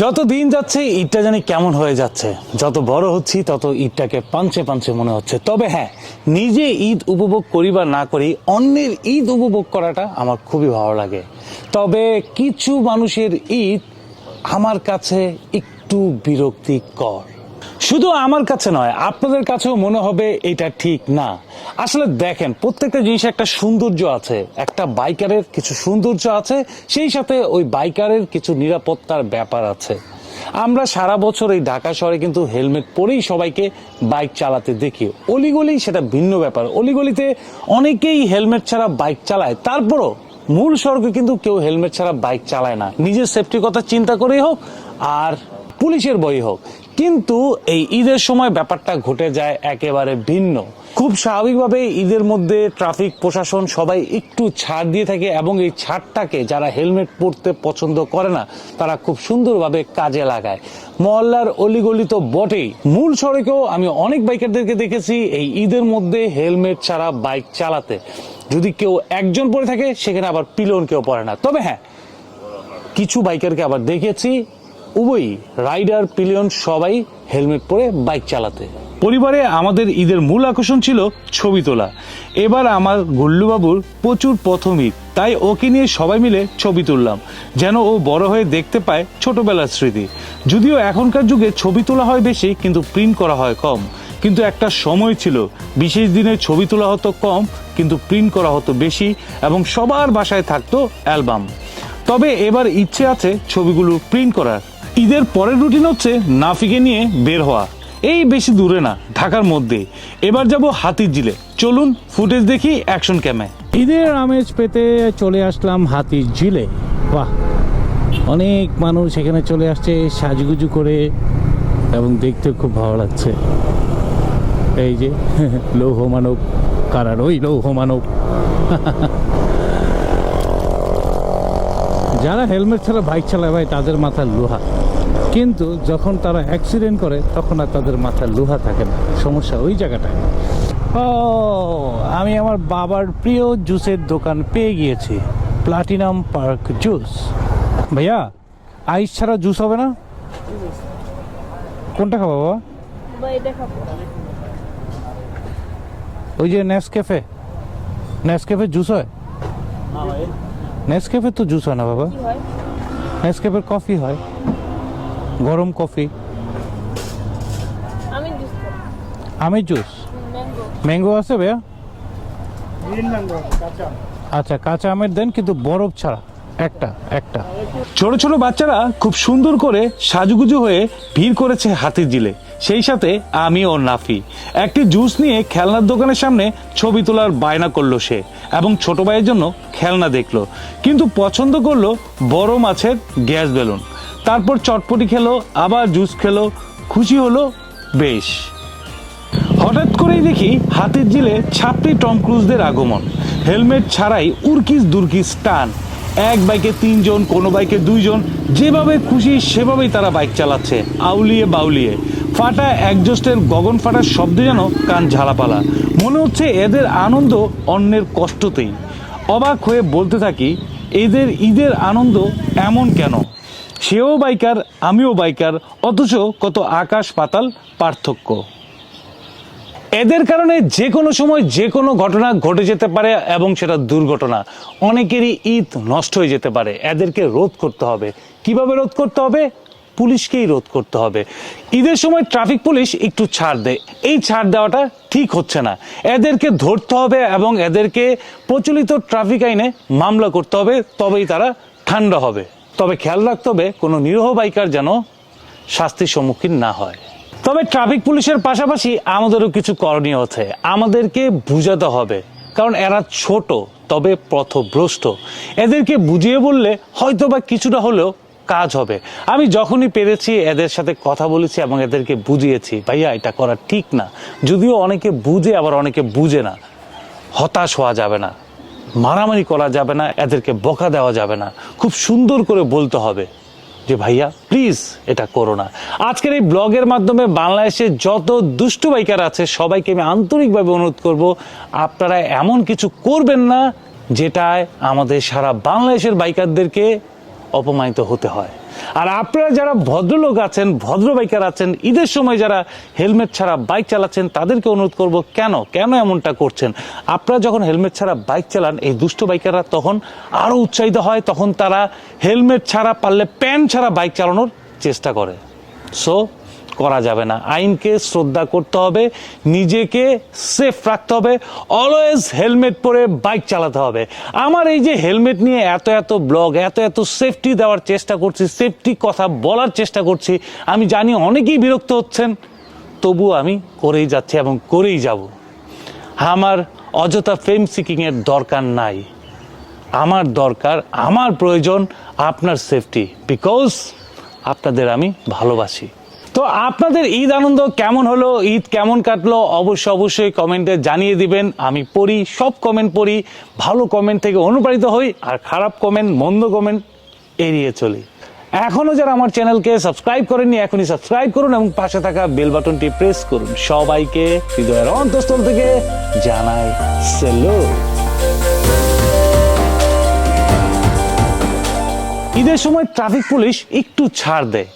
যত দিন যাচ্ছে ঈদটা জানি কেমন হয়ে যাচ্ছে। যত বড় হচ্ছি, তত ঈদটাকে পাঞ্চে পাঞ্চে মনে হচ্ছে। তবে হ্যাঁ নিজে ঈদ উপভোগ করি বা না করি, অন্যের ঈদ উপভোগ করাটা আমার খুবই ভালো লাগে। তবে কিছু মানুষের ঈদ আমার কাছে একটু বিরক্তিকর। শুধু আমার কাছে নয়, আপনাদের কাছেও মনে হবে এটা ঠিক না। আসলে দেখেন, প্রত্যেকটা জিনিস একটা সৌন্দর্য আছে, একটা বাইকারের কিছু সৌন্দর্য আছে, সেই সাথে ওই বাইকারের কিছু নিরাপত্তার ব্যাপার আছে। আমরা সারা বছর এই ঢাকা শহরে কিন্তু হেলমেট পরেই সবাইকে বাইক চালাতে দেখি। অলিগলি সেটা ভিন্ন ব্যাপার। অলিগলিতে অনেকেই হেলমেট ছাড়া বাইক চালায়। তারপরও মূল সড়কে কিন্তু কেউ হেলমেট ছাড়া বাইক চালায় না। নিজের সেফটির কথা চিন্তা করেই হোক আর পুলিশের বই হোক। কিন্তু এই ঈদের সময় ব্যাপারটা ঘটে যায় একেবারে ভিন্ন। খুব স্বাভাবিকভাবে ঈদের মধ্যে ট্রাফিক, প্রশাসন সবাই একটু ছাড় দিয়ে থাকে এবং এই ছাড়টাকে যারা হেলমেট পরতে পছন্দ করে না, তারা খুব সুন্দরভাবে কাজে লাগায়। মহল্লার অলিগলি তো বটেই। মূল সড়কেও আমি অনেক বাইকারদেরকে দেখেছি এই ঈদের মধ্যে হেলমেট ছাড়া বাইক চালাতে। যদি কেউ একজন পরে থাকে, সেখানে আবার পিলন কেউ পরে না। তবে হ্যাঁ কিছু বাইকারকে আবার দেখেছি উভয়ই রাইডার, পিলিয়ন সবাই হেলমেট পরে বাইক চালাতে। পরিবারে আমাদের ঈদের মূল আকর্ষণ ছিল ছবি তোলা। এবার আমার গুল্লুবাবুর প্রচুর প্রথম ঈদ, তাই ওকে নিয়ে সবাই মিলে ছবি তুললাম, যেন ও বড় হয়ে দেখতে পায় ছোটবেলার স্মৃতি। যদিও এখনকার যুগে ছবি তোলা হয় বেশি, কিন্তু প্রিন্ট করা হয় কম। কিন্তু একটা সময় ছিল, বিশেষ দিনে ছবি তোলা হতো কম, কিন্তু প্রিন্ট করা হতো বেশি এবং সবার বাসায় থাকতো অ্যালবাম। তবে এবার ইচ্ছে আছে ছবিগুলো প্রিন্ট করার। ঈদের পরের রুটিন হচ্ছে নাফিকে নিয়ে বের হওয়া। এই বেশি দূরে না, ঢাকার মধ্যে এবার যাব হাতির জিলে চলুন ফুটেজ দেখি অ্যাকশন ক্যামে। ঈদের আমেজ পেতে চলে আসলাম হাতির ঝিলে। বাহ, অনেক মানুষ এখানে চলে আসছে, সাজগুজু করে এবং দেখতে খুব ভালো লাগছে। এই যে লৌহ মানব কারার ওই লৌহ মানব যারা হেলমেট ছাড়া বাইক চালায় ভাই, তাদের মাথায় লোহা। কিন্তু যখন তারা অ্যাক্সিডেন্ট করে তখন আর তাদের মাথায় লোহা থাকে না। সমস্যা ওই জায়গাটায়। ও আমি আমার বাবার প্রিয় জুসের দোকান পেয়ে গিয়েছি। প্লাটিনাম পার্ক জুস ভাইয়া আইস ছাড়া জুস হবে না? কোনটা খাব বাবা? ওই যে নেসক্যাফে নেসক্যাফে জুস হয়? নেসক্যাফে তো জুস হয় না বাবা। কি নেসক্যাফের কফি হয়। গরম কফি? আমি জুস আমের জুস ম্যাঙ্গো ম্যাঙ্গো আছে ভাইয়া? আচ্ছা কাঁচা আমের দেন কিন্তু বরফ ছাড়া। একটা একটা। ছোট ছোট বাচ্চারা খুব সুন্দর করে সাজুগুজু হয়ে ভিড় করেছে হাতির জিলে। সেই সাথে আমি ও নাফি। একটি জুস নিয়ে খেলনার দোকানের সামনে ছবি তোলার বায়না করল সে এবং ছোট ভাইয়ের জন্য খেলনা দেখল। কিন্তু পছন্দ করল বড় মাছের গ্যাস বেলুন। তারপর চটপটি খেলো, আবার জুস খেলো, খুশি হলো বেশ। হঠাৎ করেই দেখি হাতের জিলে ছাপটি টম ক্রুজদের আগমন। হেলমেট ছাড়াই উর্কিস দুর্কিস টান। এক বাইকে তিনজন, কোনো বাইকে দুইজন, যেভাবে খুশি সেভাবেই তারা বাইক চালাচ্ছে, আউলিয়ে বাউলিয়ে। ফাটা একজস্টের গগন ফাটার শব্দ যেন কান ঝালাপালা। মনে হচ্ছে এদের আনন্দ অন্যের কষ্টতেই। অবাক হয়ে বলতে থাকি, এদের ঈদের আনন্দ এমন কেন? সেও বাইকার, আমিও বাইকার, অথচ কত আকাশ পাতাল পার্থক্য। এদের কারণে যে কোনো সময় যে কোনো ঘটনা ঘটে যেতে পারে এবং সেটা দুর্ঘটনা। অনেকেরই ঈদ নষ্ট হয়ে যেতে পারে। এদেরকে রোধ করতে হবে। কীভাবে রোধ করতে হবে? পুলিশকেই রোধ করতে হবে। ঈদের সময় ট্রাফিক পুলিশ একটু ছাড় দেয়। এই ছাড় দেওয়াটা ঠিক হচ্ছে না। এদেরকে ধরতে হবে এবং এদেরকে প্রচলিত ট্রাফিক আইনে মামলা করতে হবে। তবেই তারা ঠান্ডা হবে। তবে খেয়াল রাখতে হবে, কোনো নিরহ বাইকার যেন শাস্তির সম্মুখীন না হয়। তবে ট্রাফিক পুলিশের পাশাপাশি আমাদেরও কিছু করণীয় আছে। আমাদেরকে বুঝাতে হবে, কারণ এরা ছোট, তবে পথভ্রষ্ট। এদেরকে বুঝিয়ে বললে হয়তো বা কিছুটা হলেও কাজ হবে। আমি যখনই পেরেছি এদের সাথে কথা বলেছি এবং এদেরকে বুঝিয়েছি, ভাইয়া, এটা করা ঠিক না। যদিও অনেকে বুঝে, আবার অনেকে বুঝে না। হতাশ হওয়া যাবে না। মারামারি করা যাবে না, এদেরকে বকা দেওয়া যাবে না। খুব সুন্দর করে বলতে হবে যে, ভাইয়া প্লিজ এটা করো না। আজকের এই ব্লগের মাধ্যমে বাংলাদেশে যত দুষ্ট বাইকার আছে, সবাইকে আমি আন্তরিকভাবে অনুরোধ করব, আপনারা এমন কিছু করবেন না, যেটায় আমাদের সারা বাংলাদেশের বাইকারদেরকে অপমানিত হতে হয়। আর আপনারা যারা ভদ্রলোক আছেন ভদ্র বাইকার আছেন, ঈদের সময় যারা হেলমেট ছাড়া বাইক চালাচ্ছেন, তাদেরকে অনুরোধ করব, কেন? কেন এমনটা করছেন? আপনারা যখন হেলমেট ছাড়া বাইক চালান, এই দুষ্ট বাইকাররা তখন আরও উৎসাহিত হয়, তখন তারা হেলমেট ছাড়া পারলে প্যান্ট ছাড়া বাইক চালানোর চেষ্টা করে। সো করা যাবে না। আইনকে শ্রদ্ধা করতে হবে, নিজেকে সেফ রাখতে হবে অলওয়েজ হেলমেট পরে বাইক চালাতে হবে। আমার এই যে হেলমেট নিয়ে এত এত ব্লগ এত এত সেফটি দেওয়ার চেষ্টা করছি সেফটি কথা বলার চেষ্টা করছি, আমি জানি অনেকেই বিরক্ত হচ্ছেন, তবু আমি করেই যাচ্ছি এবং করেই যাব। আমার অযথা ফেম সিকিংয়ের দরকার নাই। আমার দরকার, আমার প্রয়োজন আপনার সেফটি বিকজ আপনাদের আমি ভালোবাসি। তো আপনাদের ঈদ আনন্দ কেমন হলো? ঈদ কেমন কাটলো? অবশ্যই অবশ্যই কমেন্টে জানিয়ে দিবেন। আমি পড়ি, সব কমেন্ট পড়ি। ভালো কমেন্ট থেকে অনুপ্রাণিত হই আর খারাপ কমেন্ট, মন্দ কমেন্ট এড়িয়ে চলি। এখনও যারা আমার চ্যানেলকে সাবস্ক্রাইব করেননি, এখনই সাবস্ক্রাইব করুন এবং পাশে থাকা বেল বাটনটি প্রেস করুন। সবাইকে হৃদয়ের অন্তঃস্থল থেকে জানাই সেলো ঈদের সময় ট্রাফিক পুলিশ একটু ছাড় দেয়।